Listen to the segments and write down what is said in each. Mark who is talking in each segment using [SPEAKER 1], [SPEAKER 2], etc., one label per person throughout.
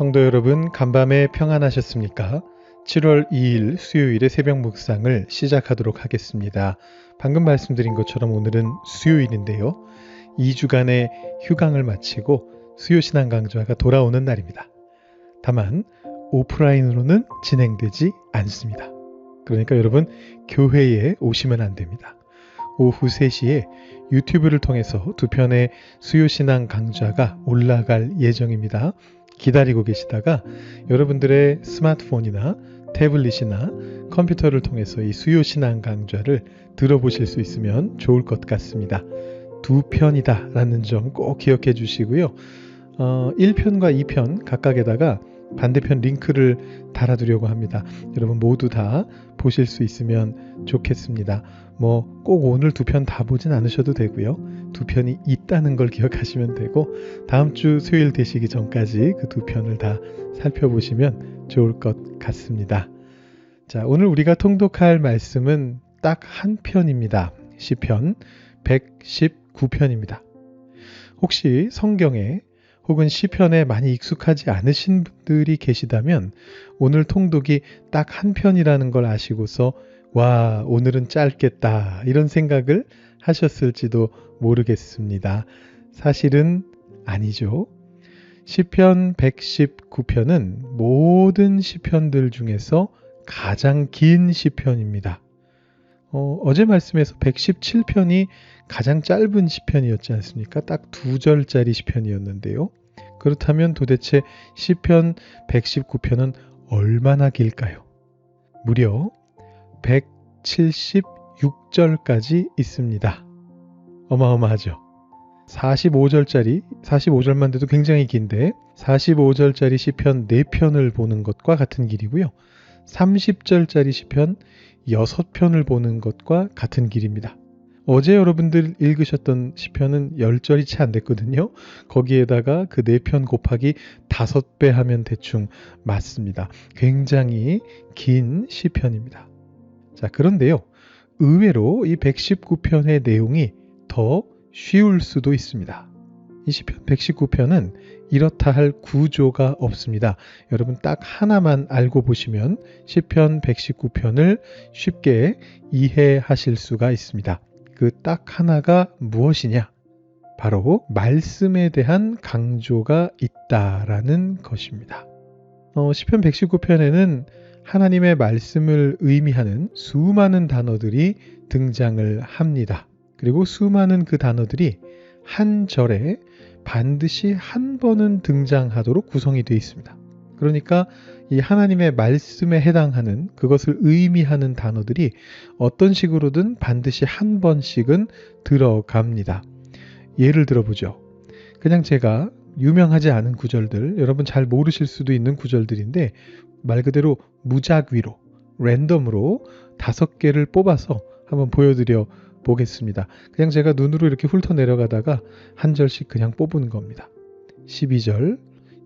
[SPEAKER 1] 성도 여러분, 간밤에 평안하셨습니까? 7월 2일 수요일의 새벽 묵상을 시작하도록 하겠습니다. 방금 말씀드린 것처럼 오늘은 수요일인데요. 2주간의 휴강을 마치고 수요신앙 강좌가 돌아오는 날입니다. 다만 오프라인으로는 진행되지 않습니다. 그러니까 여러분 교회에 오시면 안 됩니다. 오후 3시에 유튜브를 통해서 두 편의 수요신앙 강좌가 올라갈 예정입니다. 기다리고 계시다가 여러분들의 스마트폰이나 태블릿이나 컴퓨터를 통해서 이 수요신앙 강좌를 들어보실 수 있으면 좋을 것 같습니다. 두 편이다 라는 점 꼭 기억해 주시고요. 어, 1편과 2편 각각에다가 반대편 링크를 달아두려고 합니다. 여러분 모두 다 보실 수 있으면 좋겠습니다. 뭐 꼭 오늘 두 편 다 보진 않으셔도 되고요. 두 편이 있다는 걸 기억하시면 되고 다음 주 수요일 되시기 전까지 그 두 편을 다 살펴보시면 좋을 것 같습니다. 자, 오늘 우리가 통독할 말씀은 딱 한 편입니다. 시편 119편입니다. 혹시 성경에 혹은 시편에 많이 익숙하지 않으신 분들이 계시다면 오늘 통독이 딱 한 편이라는 걸 아시고서 와, 오늘은 짧겠다. 이런 생각을 하셨을지도 모르겠습니다. 사실은 아니죠. 시편 119편은 모든 시편들 중에서 가장 긴 시편입니다. 어, 제 말씀에서 117편이 가장 짧은 시편이었지 않습니까? 딱 두 절짜리 시편이었는데요. 그렇다면 도대체 시편 119편은 얼마나 길까요? 무려 176절까지 있습니다. 어마어마하죠. 45절짜리, 45절만 돼도 굉장히 긴데 45절짜리 시편 4편을 보는 것과 같은 길이고요. 30절짜리 시편 6편을 보는 것과 같은 길입니다. 어제 여러분들 읽으셨던 시편은 10절이 채 안 됐거든요. 거기에다가 그 4편 곱하기 5배 하면 대충 맞습니다. 굉장히 긴 시편입니다. 자, 그런데요. 의외로 이 119편의 내용이 더 쉬울 수도 있습니다. 이 시편 119편은 이렇다 할 구조가 없습니다. 여러분 딱 하나만 알고 보시면 시편 119편을 쉽게 이해하실 수가 있습니다. 그 딱 하나가 무엇이냐? 바로 말씀에 대한 강조가 있다라는 것입니다. 어, 시편 119편에는 하나님의 말씀을 의미하는 수많은 단어들이 등장을 합니다. 그리고 수많은 그 단어들이 한 절에 반드시 한 번은 등장하도록 구성이 되어 있습니다. 그러니까 이 하나님의 말씀에 해당하는 그것을 의미하는 단어들이 어떤 식으로든 반드시 한 번씩은 들어갑니다. 예를 들어보죠. 그냥 제가 유명하지 않은 구절들, 여러분 잘 모르실 수도 있는 구절들인데 말 그대로 무작위로 랜덤으로 다섯 개를 뽑아서 한번 보여드려 보겠습니다. 그냥 제가 눈으로 이렇게 훑어 내려가다가 한 절씩 그냥 뽑은 겁니다. 12절,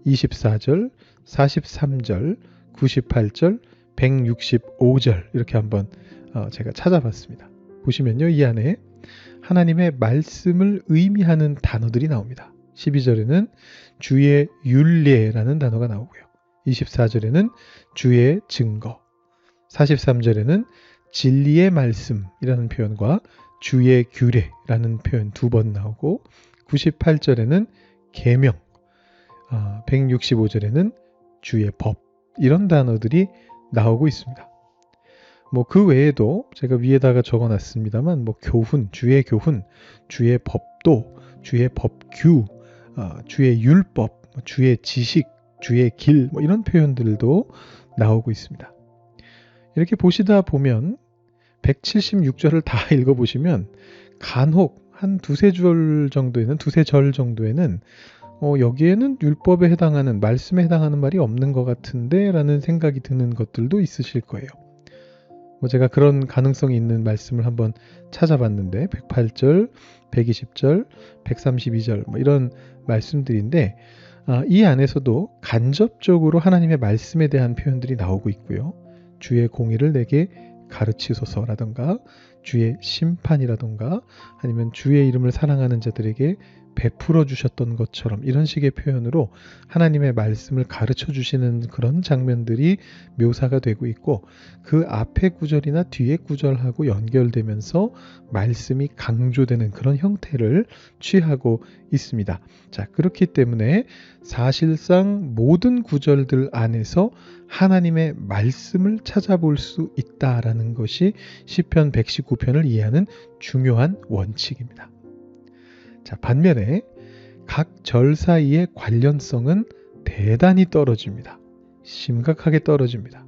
[SPEAKER 1] 24절, 43절, 98절, 165절 이렇게 한번 어, 제가 찾아봤습니다. 보시면요. 이 안에 하나님의 말씀을 의미하는 단어들이 나옵니다. 12절에는 주의 윤례라는 단어가 나오고요. 24절에는 주의 증거, 43절에는 진리의 말씀이라는 표현과 주의 규례라는 표현 두 번 나오고 98절에는 계명, 165절에는 아, 주의 법 이런 단어들이 나오고 있습니다. 뭐 그 외에도 제가 위에다가 적어놨습니다만 뭐 교훈, 주의 교훈, 주의 법도, 주의 법규, 아, 주의 율법, 주의 지식, 주의 길, 뭐 이런 표현들도 나오고 있습니다. 이렇게 보시다 보면 176절을 다 읽어보시면 간혹 한 두세 줄 정도에는 두세 절 정도에는 어, 여기에는 율법에 해당하는 말씀에 해당하는 말이 없는 것 같은데 라는 생각이 드는 것들도 있으실 거예요. 뭐 제가 그런 가능성이 있는 말씀을 한번 찾아봤는데 108절, 120절, 132절 뭐 이런 말씀들인데 아, 이 안에서도 간접적으로 하나님의 말씀에 대한 표현들이 나오고 있고요. 주의 공의를 내게 가르치소서라든가 주의 심판이라던가 아니면 주의 이름을 사랑하는 자들에게 베풀어 주셨던 것처럼 이런 식의 표현으로 하나님의 말씀을 가르쳐 주시는 그런 장면들이 묘사가 되고 있고 그 앞에 구절이나 뒤에 구절하고 연결되면서 말씀이 강조되는 그런 형태를 취하고 있습니다. 자, 그렇기 때문에 사실상 모든 구절들 안에서 하나님의 말씀을 찾아볼 수 있다라는 것이 시편 119편을 이해하는 중요한 원칙입니다. 자, 반면에 각 절 사이의 관련성은 대단히 떨어집니다. 심각하게 떨어집니다.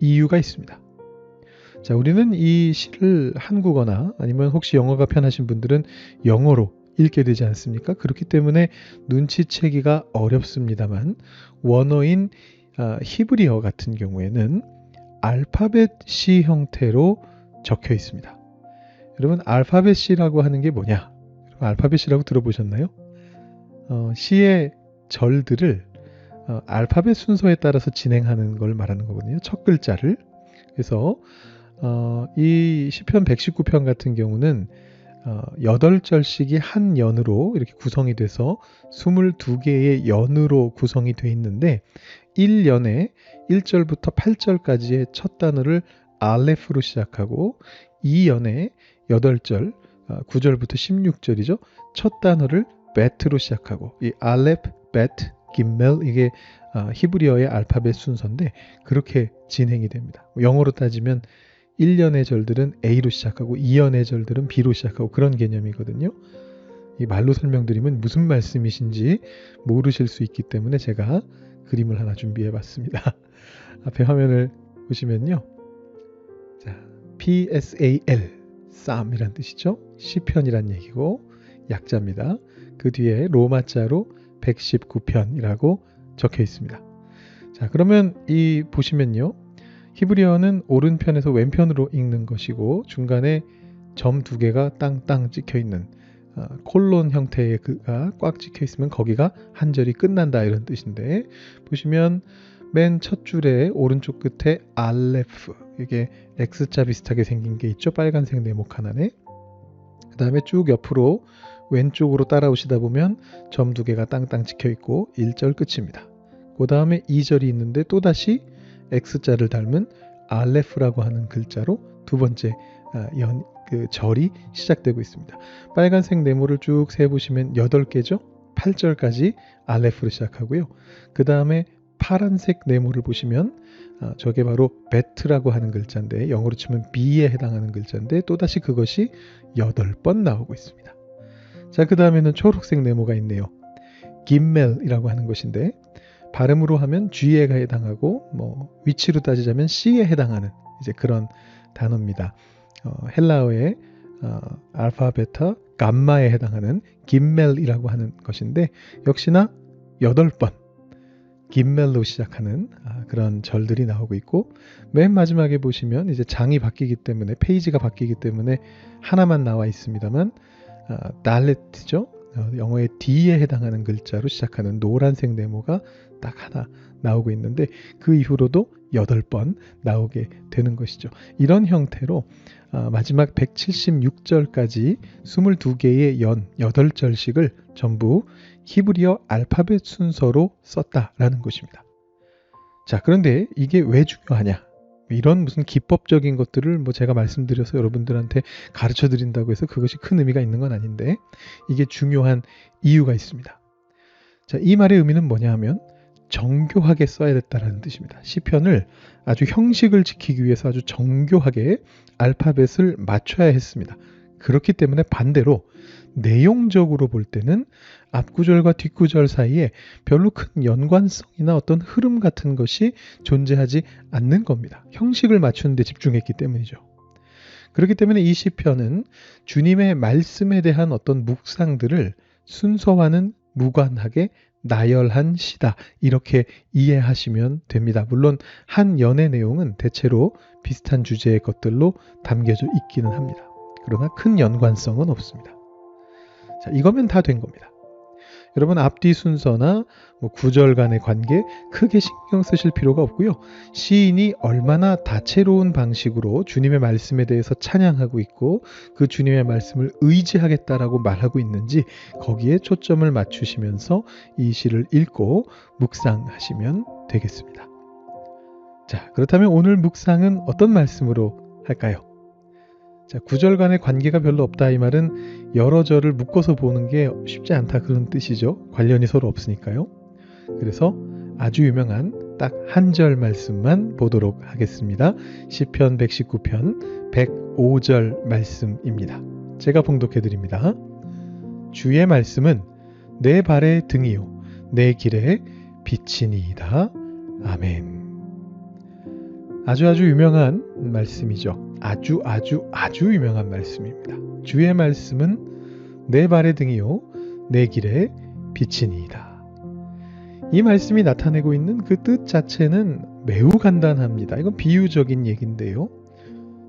[SPEAKER 1] 이유가 있습니다. 자, 우리는 이 시를 한국어나 아니면 혹시 영어가 편하신 분들은 영어로 읽게 되지 않습니까? 그렇기 때문에 눈치채기가 어렵습니다만 원어인 아, 히브리어 같은 경우에는 알파벳 C 형태로 적혀 있습니다. 여러분 알파벳 C라고 하는 게 뭐냐? 알파벳이라고 들어보셨나요? 어, 시의 절들을 어, 알파벳 순서에 따라서 진행하는 걸 말하는 거거든요. 첫 글자를. 그래서 어, 이 시편 119편 같은 경우는 어, 8절씩이 한 연으로 이렇게 구성이 돼서 22개의 연으로 구성이 되어 있는데 1연에 1절부터 8절까지의 첫 단어를 알레프로 시작하고 2연에 8절 9절부터 아, 16절이죠. 첫 단어를 베트로 시작하고 이 알렙, 베트, 김멜 이게 아, 히브리어의 알파벳 순서인데 그렇게 진행이 됩니다. 영어로 따지면 1년의 절들은 A로 시작하고 2년의 절들은 B로 시작하고 그런 개념이거든요. 이 말로 설명드리면 무슨 말씀이신지 모르실 수 있기 때문에 제가 그림을 하나 준비해 봤습니다. 앞에 화면을 보시면요. 자, PSAL 쌈이란 뜻이죠. 시편이란 얘기고 약자입니다. 그 뒤에 로마자로 119편이라고 적혀 있습니다. 자, 그러면 이 보시면요. 히브리어는 오른편에서 왼편으로 읽는 것이고 중간에 점 두 개가 땅땅 찍혀 있는 어, 콜론 형태의 그가 꽉 찍혀 있으면 거기가 한 절이 끝난다 이런 뜻인데 보시면 맨 첫 줄에 오른쪽 끝에 알레프 이게 X자 비슷하게 생긴 게 있죠. 빨간색 네모 하나네. 그 다음에 쭉 옆으로 왼쪽으로 따라오시다 보면 점 두 개가 땅땅 찍혀 있고 1절 끝입니다. 그 다음에 2절이 있는데 또다시 X자를 닮은 알레프라고 하는 글자로 두 번째 아, 연, 그 절이 시작되고 있습니다. 빨간색 네모를 쭉 세보시면 8개죠. 8절까지 알레프로 시작하고요. 그 다음에 파란색 네모를 보시면 아, 저게 바로 베트라고 하는 글자인데 영어로 치면 B에 해당하는 글자인데 또다시 그것이 8번 나오고 있습니다. 자, 그 다음에는 초록색 네모가 있네요. 김멜이라고 하는 것인데 발음으로 하면 G에 해당하고 뭐 위치로 따지자면 C에 해당하는 이제 그런 단어입니다. 어, 헬라어의 어, 알파, 베타, 감마에 해당하는 김멜이라고 하는 것인데 역시나 8번 김멜로 시작하는 아, 그런 절들이 나오고 있고 맨 마지막에 보시면 이제 장이 바뀌기 때문에 페이지가 바뀌기 때문에 하나만 나와 있습니다만 아, 달레트죠 어, 영어의 D에 해당하는 글자로 시작하는 노란색 네모가 딱 하나 나오고 있는데 그 이후로도 8번 나오게 되는 것이죠. 이런 형태로 아, 마지막 176절까지 22개의 연 8절씩을 전부 히브리어 알파벳 순서로 썼다라는 것입니다. 자, 그런데 이게 왜 중요하냐? 이런 무슨 기법적인 것들을 뭐 제가 말씀드려서 여러분들한테 가르쳐 드린다고 해서 그것이 큰 의미가 있는 건 아닌데 이게 중요한 이유가 있습니다. 자, 이 말의 의미는 뭐냐 하면 정교하게 써야 됐다라는 뜻입니다. 시편을 아주 형식을 지키기 위해서 아주 정교하게 알파벳을 맞춰야 했습니다. 그렇기 때문에 반대로 내용적으로 볼 때는 앞구절과 뒷구절 사이에 별로 큰 연관성이나 어떤 흐름 같은 것이 존재하지 않는 겁니다. 형식을 맞추는 데 집중했기 때문이죠. 그렇기 때문에 이 시편은 주님의 말씀에 대한 어떤 묵상들을 순서와는 무관하게 나열한 시다. 이렇게 이해하시면 됩니다. 물론 한 연의 내용은 대체로 비슷한 주제의 것들로 담겨져 있기는 합니다. 그러나 큰 연관성은 없습니다. 자, 이거면 다 된 겁니다. 여러분 앞뒤 순서나 뭐 구절 간의 관계 크게 신경 쓰실 필요가 없고요. 시인이 얼마나 다채로운 방식으로 주님의 말씀에 대해서 찬양하고 있고 그 주님의 말씀을 의지하겠다라고 말하고 있는지 거기에 초점을 맞추시면서 이 시를 읽고 묵상하시면 되겠습니다. 자, 그렇다면 오늘 묵상은 어떤 말씀으로 할까요? 자, 구절 간의 관계가 별로 없다 이 말은 여러 절을 묶어서 보는 게 쉽지 않다 그런 뜻이죠. 관련이 서로 없으니까요. 그래서 아주 유명한 딱 한 절 말씀만 보도록 하겠습니다. 시편 119편 105절 말씀입니다. 제가 봉독해 드립니다. 주의 말씀은 내 발의 등이요 내 길에 빛이니이다. 아멘. 아주 아주 유명한 말씀이죠. 아주 아주 아주 유명한 말씀입니다. 주의 말씀은 내 발의 등이요 내 길에 빛이니이다. 이 말씀이 나타내고 있는 그 뜻 자체는 매우 간단합니다. 이건 비유적인 얘기인데요.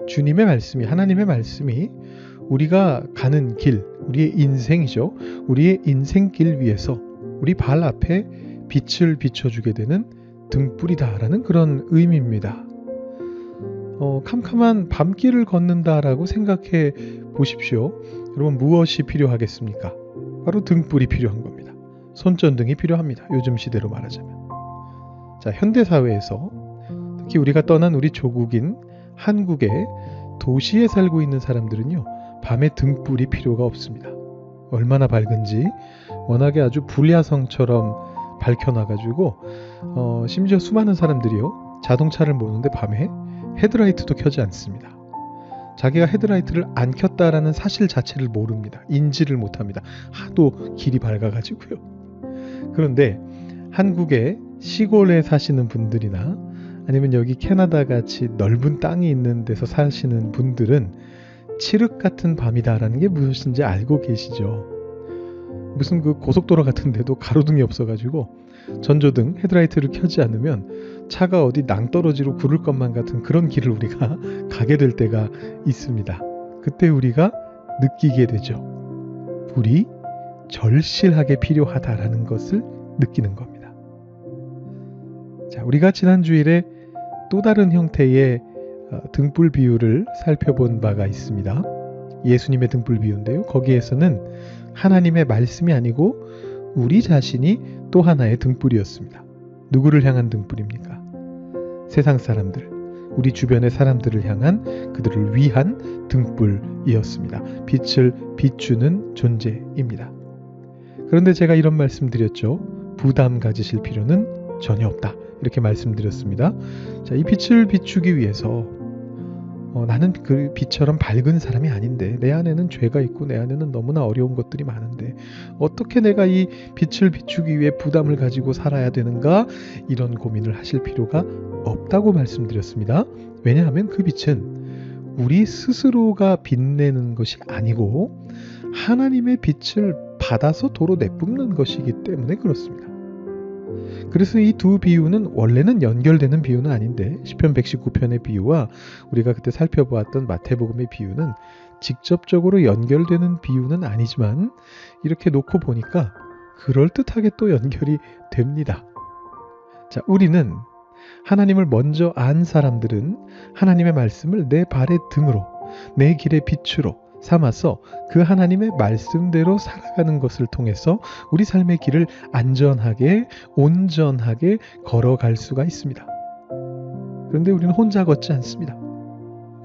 [SPEAKER 1] 주님의 말씀이 하나님의 말씀이 우리가 가는 길, 우리의 인생이죠. 우리의 인생길 위에서 우리 발 앞에 빛을 비춰주게 되는 등불이다라는 그런 의미입니다. 어, 캄캄한 밤길을 걷는다라고 생각해 보십시오. 여러분 무엇이 필요하겠습니까? 바로 등불이 필요한 겁니다. 손전등이 필요합니다. 요즘 시대로 말하자면. 자, 현대 사회에서 특히 우리가 떠난 우리 조국인 한국의 도시에 살고 있는 사람들은요. 밤에 등불이 필요가 없습니다. 얼마나 밝은지 워낙에 아주 불야성처럼 밝혀놔가지고 어, 심지어 수많은 사람들이요 자동차를 모는데 밤에 헤드라이트도 켜지 않습니다. 자기가 헤드라이트를 안 켰다라는 사실 자체를 모릅니다. 인지를 못합니다. 하도 길이 밝아가지고요. 그런데 한국의 시골에 사시는 분들이나 아니면 여기 캐나다 같이 넓은 땅이 있는 데서 사시는 분들은 칠흑 같은 밤이다라는 게 무엇인지 알고 계시죠. 무슨 그 고속도로 같은 데도 가로등이 없어가지고 전조등 헤드라이트를 켜지 않으면 차가 어디 낭떠러지로 구를 것만 같은 그런 길을 우리가 가게 될 때가 있습니다. 그때 우리가 느끼게 되죠. 불이 절실하게 필요하다라는 것을 느끼는 겁니다. 자, 우리가 지난 주일에 또 다른 형태의 어, 등불 비유를 살펴본 바가 있습니다. 예수님의 등불 비유인데요. 거기에서는 하나님의 말씀이 아니고 우리 자신이 또 하나의 등불이었습니다. 누구를 향한 등불입니까? 세상 사람들, 우리 주변의 사람들을 향한 그들을 위한 등불이었습니다. 빛을 비추는 존재입니다. 그런데 제가 이런 말씀 드렸죠. 부담 가지실 필요는 전혀 없다. 이렇게 말씀드렸습니다. 자, 이 빛을 비추기 위해서 어, 나는 그 빛처럼 밝은 사람이 아닌데 내 안에는 죄가 있고 내 안에는 너무나 어려운 것들이 많은데 어떻게 내가 이 빛을 비추기 위해 부담을 가지고 살아야 되는가 이런 고민을 하실 필요가 없다고 말씀드렸습니다. 왜냐하면 그 빛은 우리 스스로가 빛내는 것이 아니고 하나님의 빛을 받아서 도로 내뿜는 것이기 때문에 그렇습니다. 그래서 이 두 비유는 원래는 연결되는 비유는 아닌데 시편 119편의 비유와 우리가 그때 살펴보았던 마태복음의 비유는 직접적으로 연결되는 비유는 아니지만 이렇게 놓고 보니까 그럴듯하게 또 연결이 됩니다. 자, 우리는 하나님을 먼저 안 사람들은 하나님의 말씀을 내 발의 등으로, 내 길의 빛으로, 삼아서 그 하나님의 말씀대로 살아가는 것을 통해서 우리 삶의 길을 안전하게, 온전하게 걸어갈 수가 있습니다. 그런데 우리는 혼자 걷지 않습니다.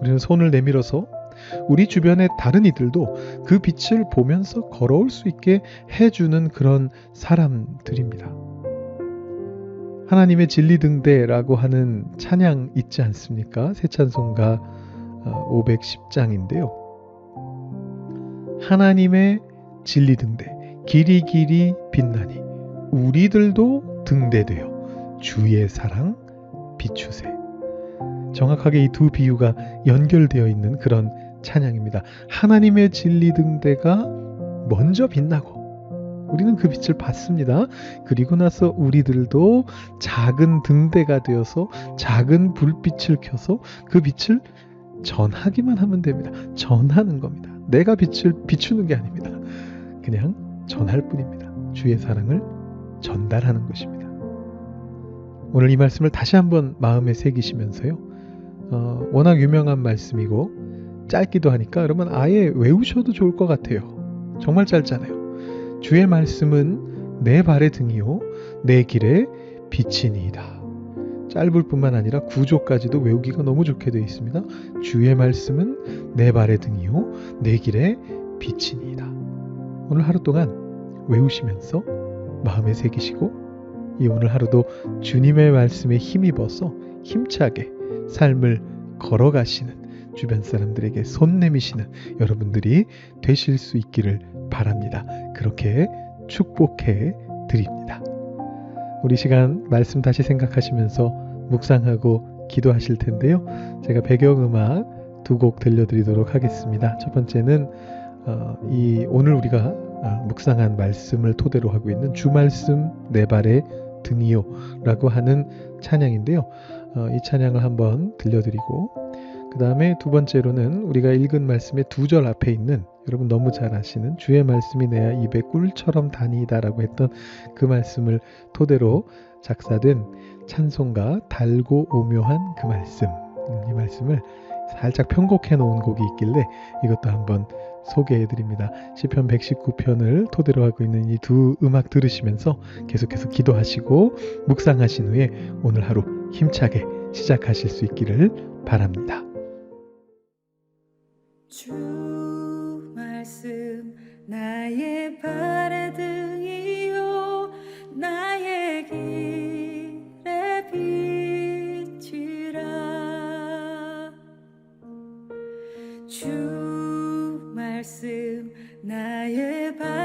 [SPEAKER 1] 우리는 손을 내밀어서 우리 주변의 다른 이들도 그 빛을 보면서 걸어올 수 있게 해주는 그런 사람들입니다. 하나님의 진리 등대라고 하는 찬양 있지 않습니까? 새 찬송가 510장인데요. 하나님의 진리 등대 길이 길이 빛나니 우리들도 등대되어 주의 사랑 비추세. 정확하게 이 두 비유가 연결되어 있는 그런 찬양입니다. 하나님의 진리 등대가 먼저 빛나고 우리는 그 빛을 받습니다. 그리고 나서 우리들도 작은 등대가 되어서 작은 불빛을 켜서 그 빛을 전하기만 하면 됩니다. 전하는 겁니다. 내가 빛을 비추는 게 아닙니다. 그냥 전할 뿐입니다. 주의 사랑을 전달하는 것입니다. 오늘 이 말씀을 다시 한번 마음에 새기시면서요. 어, 워낙 유명한 말씀이고 짧기도 하니까 여러분 아예 외우셔도 좋을 것 같아요. 정말 짧잖아요. 주의 말씀은 내 발의 등이요 내 길의 빛이니이다. 짧을 뿐만 아니라 구조까지도 외우기가 너무 좋게 되어 있습니다. 주의 말씀은 내 발의 등이요 내 길의 빛이니이다. 오늘 하루 동안 외우시면서 마음에 새기시고 이 오늘 하루도 주님의 말씀에 힘입어서 힘차게 삶을 걸어가시는 주변 사람들에게 손 내미시는 여러분들이 되실 수 있기를 바랍니다. 그렇게 축복해 드립니다. 우리 시간 말씀 다시 생각하시면서 묵상하고 기도하실 텐데요. 제가 배경음악 두 곡 들려드리도록 하겠습니다. 첫 번째는 어, 이 오늘 우리가 아, 묵상한 말씀을 토대로 하고 있는 주 말씀 내 발의 등이요라고 하는 찬양인데요. 어, 이 찬양을 한번 들려드리고 그 다음에 두 번째로는 우리가 읽은 말씀의 두 절 앞에 있는 여러분 너무 잘 아시는 주의 말씀이 내야 입에 꿀처럼 다니다라고 했던 그 말씀을 토대로 작사된 찬송가 달고 오묘한 그 말씀 음, 이 말씀을 살짝 편곡해 놓은 곡이 있길래 이것도 한번 소개해 드립니다. 시편 119편을 토대로 하고 있는 이 두 음악 들으시면서 계속해서 기도하시고 묵상하신 후에 오늘 하루 힘차게 시작하실 수 있기를 바랍니다.
[SPEAKER 2] 주 말씀 나의 발의 등이요 나의 길의 빛이라. 주 말씀 나의 발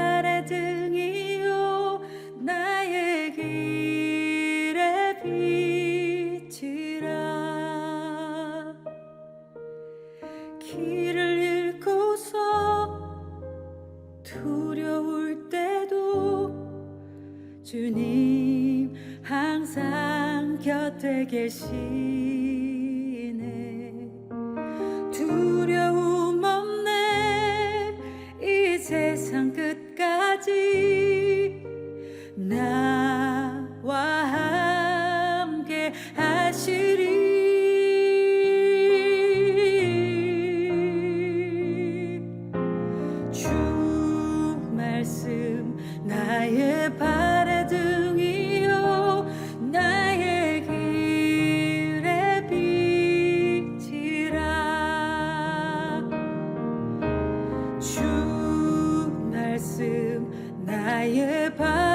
[SPEAKER 2] 心。也怕